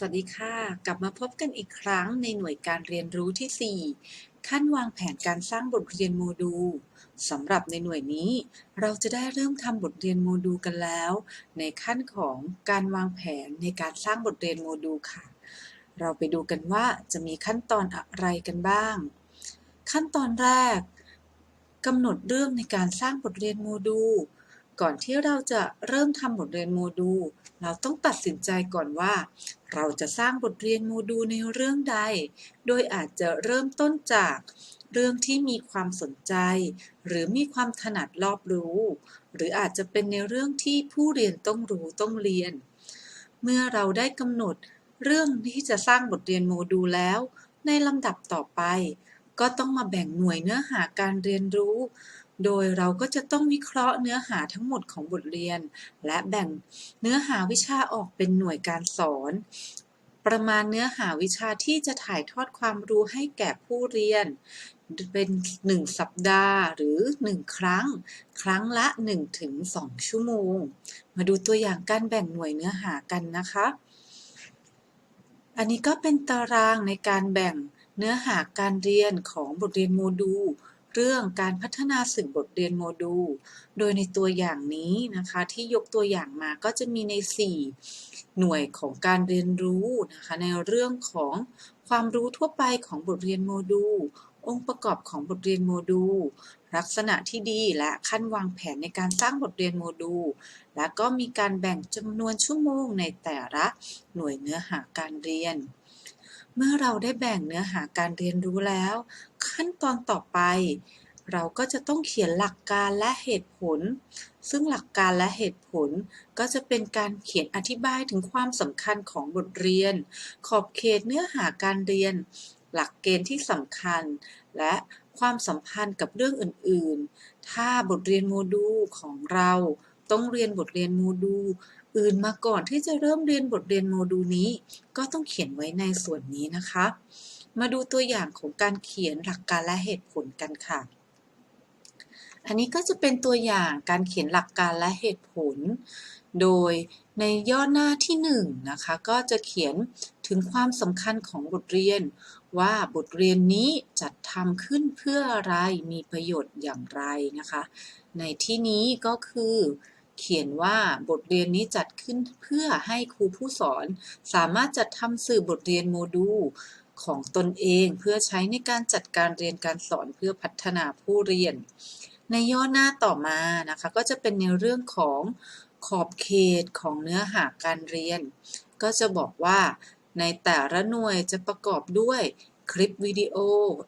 สวัสดีค่ะ กลับมาพบกันอีกครั้งในหน่วยการเรียนรู้ที่ 4 ขั้นวางแผนการสร้างบทเรียนโมดูลสำหรับในหน่วยนี้ เราจะได้เริ่มทำบทเรียนโมดูลกันแล้ว ในขั้นของการวางแผนในการสร้างบทเรียนโมดูลค่ะ เราไปดูกันว่าจะมีขั้นตอนอะไรกันบ้าง ขั้นตอนแรกกำหนดเรื่องในการสร้างบทเรียนโมดูล ก่อนที่เราจะเริ่มทำบทเรียนโมดูล เราต้องตัดสินใจก่อนว่า เราจะสร้างบทเรียนโมดูลในเรื่องใด โดยอาจจะเริ่มต้นจากเรื่องที่มีความสนใจ หรือมีความถนัดรอบรู้ หรืออาจจะเป็นในเรื่องที่ผู้เรียนต้องรู้ต้องเรียน เมื่อเราได้กำหนดเรื่องที่จะสร้างบทเรียนโมดูลแล้ว ในลำดับต่อไป ก็ต้องมาแบ่งหน่วยเนื้อหาการเรียนรู้ โดยเราก็จะต้องวิเคราะห์เนื้อหาทั้งหมดของบทเรียน และแบ่งเนื้อหาวิชาออกเป็นหน่วยการสอน ประมาณเนื้อหาวิชาที่จะถ่ายทอดความรู้ให้แก่ผู้เรียน เป็น 1 สัปดาห์หรือ 1 ครั้ง ครั้งละ 1-2 ชั่วโมง มาดูตัวอย่างการแบ่งหน่วยเนื้อหากันนะคะ อันนี้ก็เป็นตารางในการแบ่งเนื้อหาการเรียนของบทเรียนโมดูล เรื่องการพัฒนาสื่อบทเรียนโมดูล โดยในตัวอย่างนี้นะคะที่ยกตัวอย่างมาก็จะมีใน 4 หน่วยของการเรียนรู้นะคะในเรื่องของความรู้ทั่วไปของบทเรียนโมดูล องค์ประกอบของบทเรียนโมดูล ลักษณะที่ดีและขั้นวางแผนในการสร้างบทเรียนโมดูล และก็มีการแบ่งจำนวนชั่วโมงในแต่ละหน่วยเนื้อหาการเรียน เมื่อเราได้แบ่งเนื้อหาการเรียนรู้แล้ว ขั้นตอนต่อไป เราก็จะต้องเขียนหลักการและเหตุผล ซึ่งหลักการและเหตุผลก็จะเป็นการเขียนอธิบายถึงความสำคัญของบทเรียน ขอบเขตเนื้อหาการเรียน หลักเกณฑ์ที่สำคัญ และความสัมพันธ์กับเรื่องอื่น ๆ ถ้าบทเรียนโมดูลของเราต้องเรียนบทเรียนโมดูล อื่นมาก่อนที่จะเริ่มเรียนบทเรียนโมดูลนี้ ก็ต้องเขียนไว้ในส่วนนี้นะคะ มาดูตัวอย่างของการเขียนหลักการและเหตุผลกันค่ะ อันนี้ก็จะเป็นตัวอย่างการเขียนหลักการและเหตุผล โดยในย่อหน้าที่1นงนะคะ ก็จะเขียนถึงความสำคัญของบทเรียน ว่าบทเรียนนี้จัดทำขึ้นเพื่ออะไรมีประโยชน์อย่างไรนะคะ ในที่นี้ก็คือ เขียนว่าบทเรียนนี้จัดขึ้นเพื่อให้ครูผู้สอน สามารถจัดทำสื่อบทเรียนโมดูลของตนเองเพื่อใช้ในการจัดการเรียนการสอนเพื่อพัฒนาผู้เรียน ในย่อหน้าต่อมานะคะก็จะเป็นในเรื่องของขอบเขตของเนื้อหาการเรียน ก็จะบอกว่าในแต่ละหน่วยจะประกอบด้วยคลิปวิดีโอ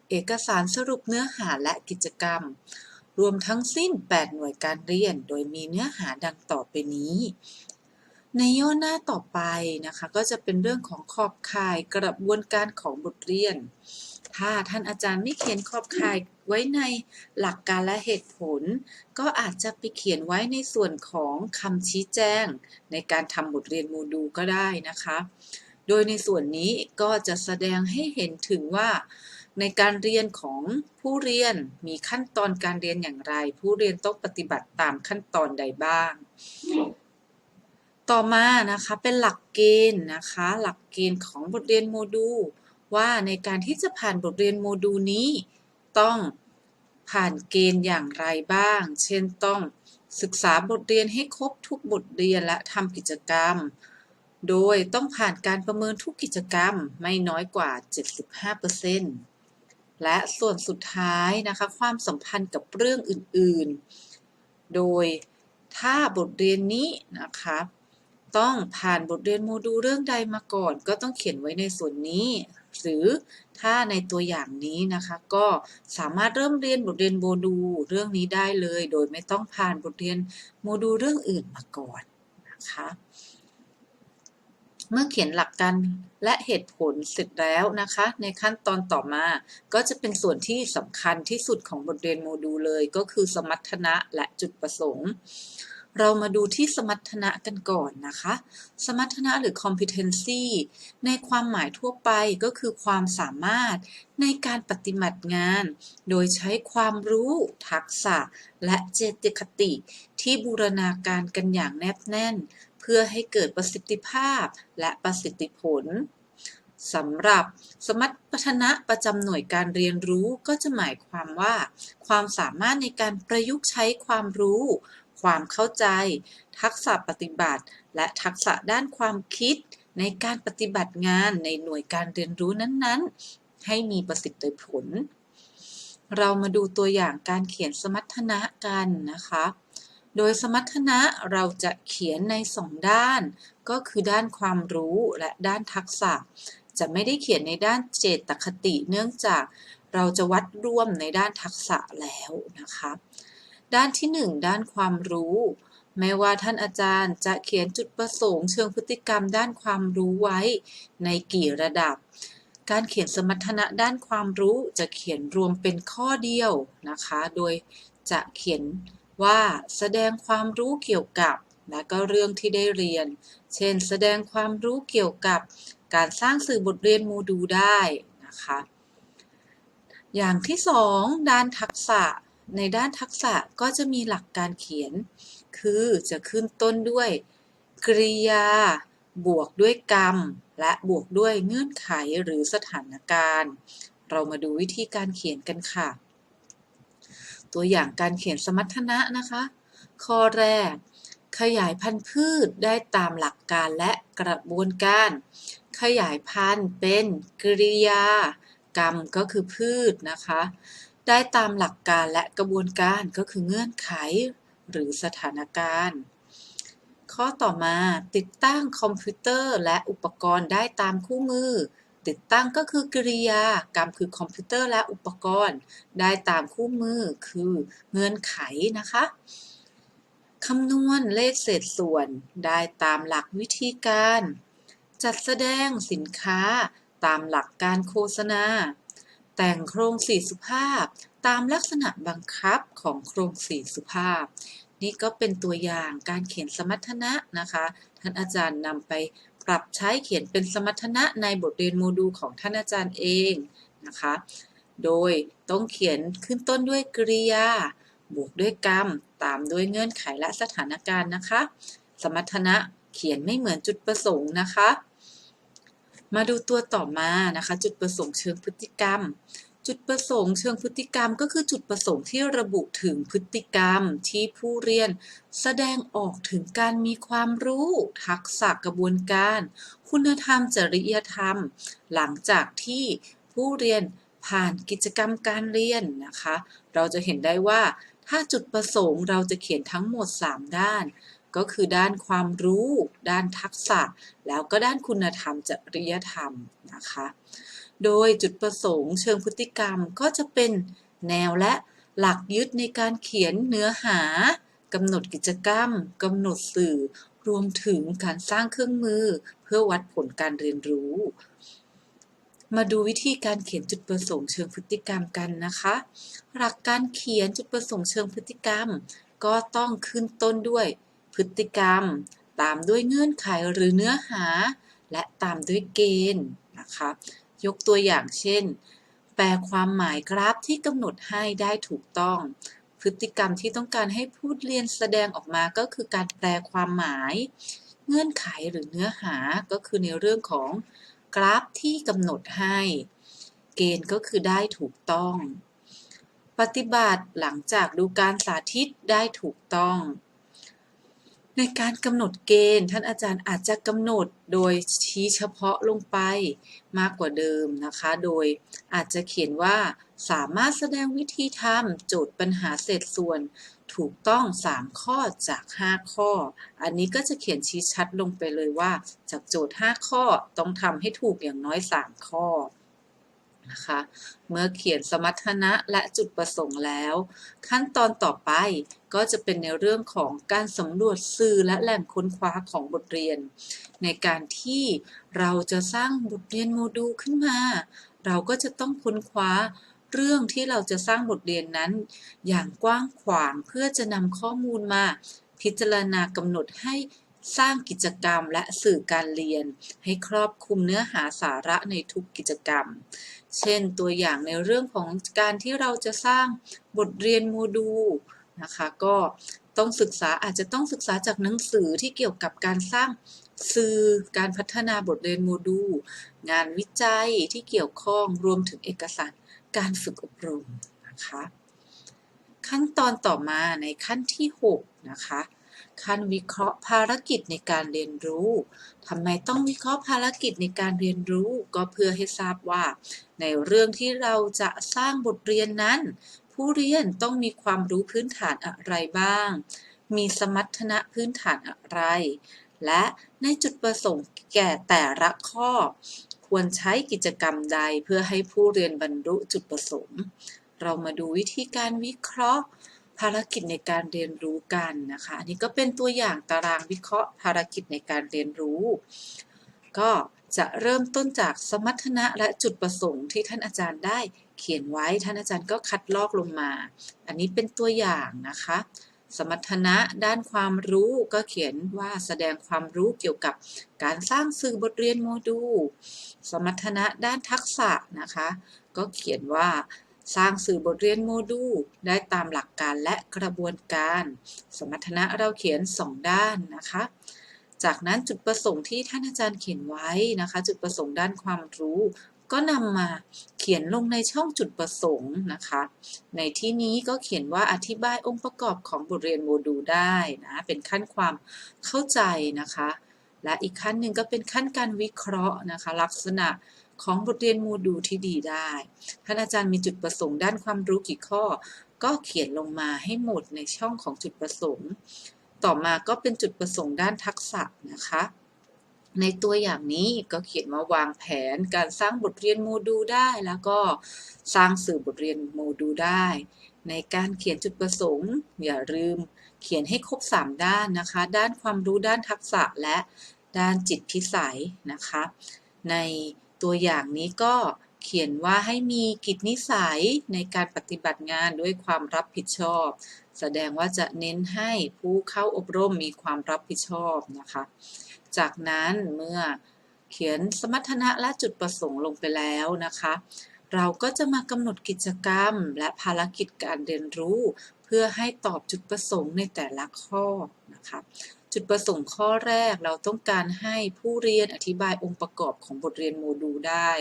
เอกสารสรุปเนื้อหาและกิจกรรม รวมทั้งสิ้น 8 หน่วยการเรียน โดยมีเนื้อหาดังต่อไปนี้ ในย่อหน้าต่อไปนะคะ ก็จะเป็นเรื่องของขอบข่ายกระบวนการของบทเรียน ถ้าท่านอาจารย์ไม่เขียนขอบข่ายไว้ในหลักการและเหตุผล ก็อาจจะไปเขียนไว้ในส่วนของคำชี้แจง ในการทำบทเรียนโมดูลก็ได้นะคะ โดยในส่วนนี้ก็จะแสดงให้เห็นถึงว่า ในการเรียนของผู้เรียนมีขั้นตอนการเรียนอย่างไร ผู้เรียนต้องปฏิบัติตามขั้นตอนใดบ้าง ต่อมานะคะเป็นหลักเกณฑ์นะคะ หลักเกณฑ์ของบทเรียนโมดูลว่าในการที่จะผ่านบทเรียนโมดูลนี้ ต้องผ่านเกณฑ์อย่างไรบ้าง เช่นต้องศึกษาบทเรียนให้ครบทุกบทเรียนและทำกิจกรรม โดยต้องผ่านการประเมินทุกกิจกรรมไม่น้อยกว่า 75% และส่วนสุดท้ายนะคะความสัมพันธ์กับเรื่องอื่นๆ โดยถ้าบทเรียนนี้นะคะต้องผ่านบทเรียนโมดูลเรื่องใดมาก่อน ก็ต้องเขียนไว้ในส่วนนี้ หรือถ้าในตัวอย่างนี้นะคะก็สามารถเริ่มเรียนบทเรียนโมดูลเรื่องนี้ได้เลย โดยไม่ต้องผ่านบทเรียนโมดูลเรื่องอื่นมาก่อนนะคะ เมื่อเขียนหลักการและเหตุผลเสร็จแล้วนะคะ ในขั้นตอนต่อมาก็จะเป็นส่วนที่สำคัญที่สุดของบทเรียนโมดูลเลย ก็คือสมรรถนะและจุดประสงค์ เรามาดูที่สมรรถนะกันก่อนนะคะ สมรรถนะหรือ competency ในความหมายทั่วไปก็คือความสามารถในการปฏิบัติงาน โดยใช้ความรู้ ทักษะ และเจตคติ ที่บูรณาการกันอย่างแนบแน่น เพื่อให้เกิดประสิทธิภาพและประสิทธิผลสำหรับสมรรถนะประจำหน่วยการเรียนรู้ก็จะหมายความว่า ความสามารถในการประยุกต์ใช้ความรู้ ความเข้าใจ ทักษะปฏิบัติ และทักษะด้านความคิด ในการปฏิบัติงานในหน่วยการเรียนรู้นั้นๆ ให้มีประสิทธิผล เรามาดูตัวอย่างการเขียนสมรรถนะกันนะคะ โดยสมรรถนะเราจะเขียนในสองด้าน ก็คือด้านความรู้และด้านทักษะ จะไม่ได้เขียนในด้านเจตคติเนื่องจากเราจะวัดร่วมในด้านทักษะแล้วนะคะ ด้านที่หนึ่งด้านความรู้ แม้ว่าท่านอาจารย์จะเขียนจุดประสงค์เชิงพฤติกรรมด้านความรู้ไว้ในกี่ระดับ การเขียนสมรรถนะด้านความรู้จะเขียนรวมเป็นข้อเดียวนะคะ โดยจะเขียนว่าแสดงความรู้เกี่ยวกับและก็เรื่องที่ได้เรียน เช่น แสดงความรู้เกี่ยวกับการสร้างสื่อบทเรียนโมดูลได้นะคะ อย่างที่สองด้านทักษะ ในด้านทักษะก็จะมีหลักการเขียน คือจะขึ้นต้นด้วยกริยา บวกด้วยกรรม และบวกด้วยเงื่อนไขหรือสถานการณ์ เรามาดูวิธีการเขียนกันค่ะ ตัวอย่างการเขียนสมรรถนะนะคะ ข้อแรก ขยายพันธุ์พืชได้ตามหลักการและกระบวนการ ขยายพันธุ์เป็นกริยา กรรมก็คือพืชนะคะ ได้ตามหลักการและกระบวนการก็คือเงื่อนไข หรือสถานการณ์ ข้อต่อมาติดตั้งคอมพิวเตอร์และอุปกรณ์ได้ตามคู่มือ ติดตั้งก็คือกริยากรรมคือคอมพิวเตอร์และอุปกรณ์ ได้ตามคู่มือคือเงื่อนไขนะคะคำนวณเลขเศษส่วนได้ตามหลักวิธีการ จัดแสดงสินค้าตามหลักการโฆษณา แต่งโครงสี่สุภาพ ตามลักษณะบังคับของโครงสี่สุภาพ นี่ก็เป็นตัวอย่างการเขียนสมรรถนะนะคะ ท่านอาจารย์นำไปปรับใช้เขียนเป็นสมรรถนะในบทเรียนโมดูลของท่านอาจารย์เองนะคะ โดยต้องเขียนขึ้นต้นด้วยกริยา บวกด้วยกรรม ตามด้วยเงื่อนไขและสถานการณ์นะคะ สมรรถนะเขียนไม่เหมือนจุดประสงค์นะคะ มาดูตัวต่อมานะคะ จุดประสงค์เชิงพฤติกรรม จุดประสงค์เชิงพฤติกรรม ก็คือจุดประสงค์ที่ระบุถึงพฤติกรรมที่ผู้เรียน แสดงออกถึงการมีความรู้ ทักษะกระบวนการ คุณธรรมจริยธรรม หลังจากที่ผู้เรียนผ่านกิจกรรมการเรียนนะคะ เราจะเห็นได้ว่าถ้าจุดประสงค์เราจะเขียนทั้งหมด 3 ด้าน ก็คือด้านความรู้ ด้านทักษะ แล้วก็ด้านคุณธรรมจริยธรรมนะคะ โดยจุดประสงค์เชิงพฤติกรรมก็จะเป็นแนวและหลักยึดในการเขียนเนื้อหากำหนดกิจกรรมกำหนดสื่อ รวมถึงการสร้างเครื่องมือ เพื่อวัดผลการเรียนรู้ มาดูวิธีการเขียนจุดประสงค์เชิงพฤติกรรมกันนะคะ หลักการเขียนจุดประสงค์เชิงพฤติกรรม ก็ต้องขึ้นต้นด้วย พฤติกรรม ตามด้วยเงื่อนไขหรือเนื้อหา และตามด้วยเกณฑ์นะคะยกตัวอย่างเช่น แปลความหมายกราฟที่กำหนดให้ได้ถูกต้อง พฤติกรรมที่ต้องการให้ผู้เรียนแสดงออกมาก็คือการแปลความหมาย เงื่อนไขหรือเนื้อหาก็คือในเรื่องของกราฟที่กำหนดให้ เกณฑ์ก็คือได้ถูกต้อง ปฏิบัติหลังจากดูการสาธิตได้ถูกต้อง ในการกำหนดเกณฑ์ ท่านอาจารย์อาจจะกำหนดโดยชี้เฉพาะลงไปมากกว่าเดิมนะคะ โดยอาจจะเขียนว่า สามารถแสดงวิธีทำโจทย์ปัญหาเศษส่วน ถูกต้อง 3 ข้อจาก 5 ข้อ อันนี้ก็จะเขียนชี้ชัดลงไปเลยว่า จากโจทย์ 5 ข้อต้องทำให้ถูกอย่างน้อย 3 ข้อ นะคะ เมื่อเขียนสมรรถนะและจุดประสงค์แล้ว ขั้นตอนต่อไปก็จะเป็นในเรื่องของการสำรวจสื่อและแหล่งค้นคว้าของบทเรียน ในการที่เราจะสร้างบทเรียนโมดูลขึ้นมา เราก็จะต้องค้นคว้าเรื่องที่เราจะสร้างบทเรียนนั้น อย่างกว้างขวางเพื่อจะนำข้อมูลมา พิจารณากำหนดให้สร้างกิจกรรมและสื่อการเรียน ให้ครอบคลุมเนื้อหาสาระในทุกกิจกรรม เช่นตัวอย่างในเรื่องของการที่เราจะสร้างบทเรียนโมดูลนะคะก็ต้องศึกษาอาจจะต้องศึกษาจากหนังสือที่เกี่ยวกับการสร้างสื่อการพัฒนาบทเรียนโมดูล งานวิจัยที่เกี่ยวข้องรวมถึงเอกสารการฝึกอบรมนะคะขั้นตอนต่อมาในขั้นที่ 6 นะคะ ขั้นวิเคราะห์ภารกิจในการเรียนรู้ทำไมต้องวิเคราะห์ภารกิจในการเรียนรู้ก็เพื่อให้ทราบว่า ในเรื่องที่เราจะสร้างบทเรียนนั้น ผู้เรียนต้องมีความรู้พื้นฐานอะไรบ้าง มีสมรรถนะพื้นฐานอะไร และในจุดประสงค์แก่แต่ละข้อ ควรใช้กิจกรรมใดเพื่อให้ผู้เรียนบรรลุจุดประสงค์เรามาดูวิธีการวิเคราะห์ ภารกิจในการเรียนรู้กันนะคะ อันนี้ก็เป็นตัวอย่างตารางวิเคราะห์ภารกิจในการเรียนรู้ ก็จะเริ่มต้นจากสมรรถนะและจุดประสงค์ที่ท่านอาจารย์ได้เขียนไว้ ท่านอาจารย์ก็คัดลอกลงมา อันนี้เป็นตัวอย่างนะคะ สมรรถนะด้านความรู้ก็เขียนว่าแสดงความรู้เกี่ยวกับการสร้างสื่อบทเรียนโมดูล สมรรถนะด้านทักษะนะคะ ก็เขียนว่า สร้างสื่อบทเรียนโมดูลได้ตามหลักการและกระบวนการ สมรรถนะเราเขียน 2 ด้านนะคะ จากนั้นจุดประสงค์ที่ท่านอาจารย์เขียนไว้นะคะ จุดประสงค์ด้านความรู้ ก็นำมาเขียนลงในช่องจุดประสงค์นะคะ ในที่นี้ก็เขียนว่าอธิบายองค์ประกอบของบทเรียนโมดูลได้นะเป็นขั้นความเข้าใจนะคะ และอีกขั้นหนึ่งก็เป็นขั้นการวิเคราะห์นะคะ ลักษณะ ของบทเรียนโมดูลที่ดีได้ ท่านอาจารย์มีจุดประสงค์ด้านความรู้กี่ข้อ ก็เขียนลงมาให้หมดในช่องของจุดประสงค์ ต่อมาก็เป็นจุดประสงค์ด้านทักษะนะคะ ในตัวอย่างนี้ก็เขียนว่าวางแผนการสร้างบทเรียนโมดูลได้ แล้วก็สร้างสื่อบทเรียนโมดูลได้ ในการเขียนจุดประสงค์ อย่าลืมเขียนให้ครบ 3 ด้านนะคะ ด้านความรู้ด้านทักษะและด้านจิตพิสัยนะคะ ใน ตัวอย่างนี้ก็เขียนว่าให้มีกิจนิสัยในการปฏิบัติงานด้วยความรับผิดชอบ แสดงว่าจะเน้นให้ผู้เข้าอบรมมีความรับผิดชอบนะคะ จากนั้นเมื่อเขียนสมรรถนะและจุดประสงค์ลงไปแล้วนะคะ เราก็จะมากำหนดกิจกรรมและภารกิจการเรียนรู้ เพื่อให้ตอบจุดประสงค์ในแต่ละข้อนะคะ จุดประสงค์ข้อแรกเราต้องการให้ผู้เรียนอธิบายองค์ประกอบของบทเรียนโมดูลได้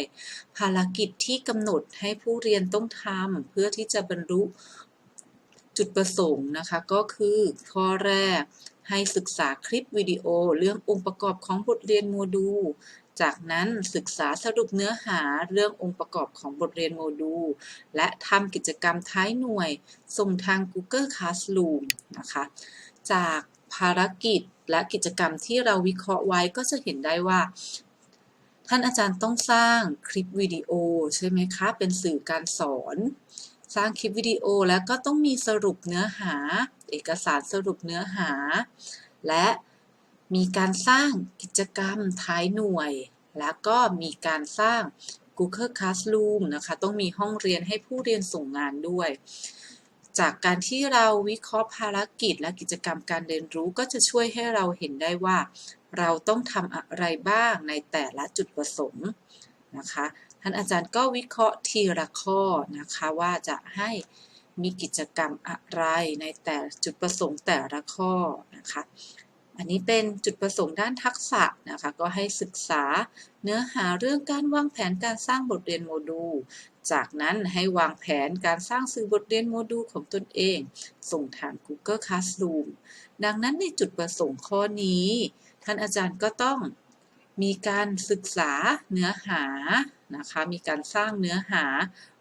ภารกิจที่กำหนดให้ผู้เรียนต้องทำเพื่อที่จะบรรลุจุดประสงค์นะคะ ก็คือข้อแรกให้ศึกษาคลิปวิดีโอเรื่ององค์ประกอบของบทเรียนโมดูลจากนั้นศึกษาสรุปเนื้อหาเรื่ององค์ประกอบของบทเรียนโมดูล และทำกิจกรรมท้ายหน่วย ส่งทาง Google Classroom นะคะ จาก ภารกิจและกิจกรรมที่เราวิเคราะห์ไว้ก็จะเห็นได้ว่า ท่านอาจารย์ต้องสร้างคลิปวิดีโอใช่ไหมคะ เป็นสื่อการสอน สร้างคลิปวิดีโอแล้วก็ต้องมีสรุปเนื้อหา เอกสารสรุปเนื้อหา และมีการสร้างกิจกรรมท้ายหน่วย แล้วก็มีการสร้าง Google Classroom นะคะ ต้องมีห้องเรียนให้ผู้เรียนส่งงานด้วย จากการที่เราวิเคราะห์ภารกิจและกิจกรรมการเรียนรู้ก็จะช่วยให้เราเห็นได้ว่า เราต้องทำอะไรบ้างในแต่ละจุดประสงค์นะคะท่านอาจารย์ก็วิเคราะห์ทีละข้อนะคะว่าจะให้มีกิจกรรมอะไรในแต่จุดประสงค์แต่ละข้อนะคะ อันนี้เป็นจุดประสงค์ด้านทักษะนะคะ ก็ให้ศึกษาเนื้อหาเรื่องการวางแผนการสร้างบทเรียนโมดูล จากนั้นให้วางแผนการสร้างสื่อบทเรียนโมดูลของตนเอง ส่งทาง Google Classroom ดังนั้นในจุดประสงค์ข้อนี้ ท่านอาจารย์ก็ต้องมีการศึกษาเนื้อหานะคะ มีการสร้างเนื้อหา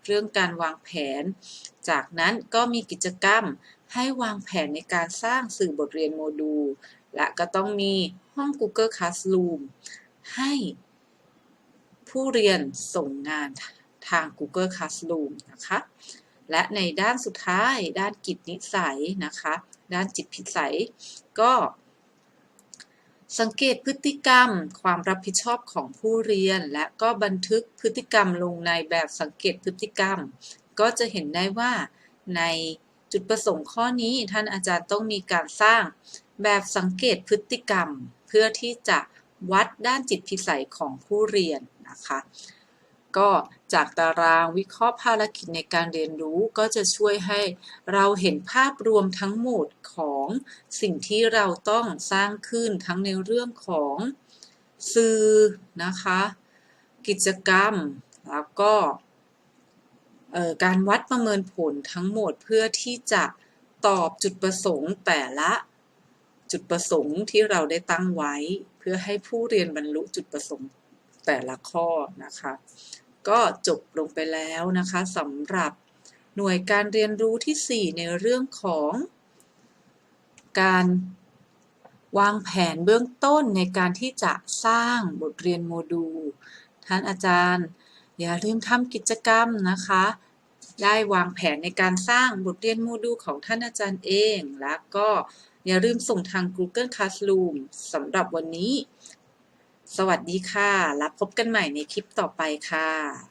เรื่องการวางแผน จากนั้นก็มีกิจกรรมให้วางแผนในการสร้างสื่อบทเรียนโมดูล และก็ต้องมีห้อง Google Classroom ให้ผู้เรียนส่งงานทาง Google Classroom นะคะ และในด้านสุดท้ายด้านกิจนิสัยนะคะ ด้านจิตพิสัย ก็สังเกตพฤติกรรม ความรับผิดชอบของผู้เรียน และก็บันทึกพฤติกรรมลงในแบบสังเกตพฤติกรรม ก็จะเห็นได้ว่าในจุดประสงค์ข้อนี้ท่านอาจารย์ต้องมีการสร้าง แบบสังเกตพฤติกรรมเพื่อที่จะวัดด้านจิตพิสัยของผู้เรียนนะคะ ก็จากตารางวิเคราะห์ภารกิจในการเรียนรู้ก็จะช่วยให้เราเห็นภาพรวมทั้งหมดของสิ่งที่เราต้องสร้างขึ้นทั้งในเรื่องของสื่อนะคะ กิจกรรมแล้วก็การวัดประเมินผลทั้งหมดเพื่อที่จะตอบจุดประสงค์แต่ละ จุดประสงค์ที่เราได้ตั้งไว้ เพื่อให้ผู้เรียนบรรลุจุดประสงค์แต่ละข้อนะคะ ก็จบลงไปแล้วนะคะสำหรับหน่วยการเรียนรู้ที่ 4 ในเรื่องของ การวางแผนเบื้องต้นในการที่จะสร้างบทเรียนโมดูล ท่านอาจารย์ อย่าลืมทำกิจกรรมนะคะ ได้วางแผนในการสร้างบทเรียนโมดูลของท่านอาจารย์เอง แล้วก็ อย่าลืมส่งทาง Google Classroom สำหรับวันนี้ สวัสดีค่ะ รับพบกันใหม่ในคลิปต่อไปค่ะ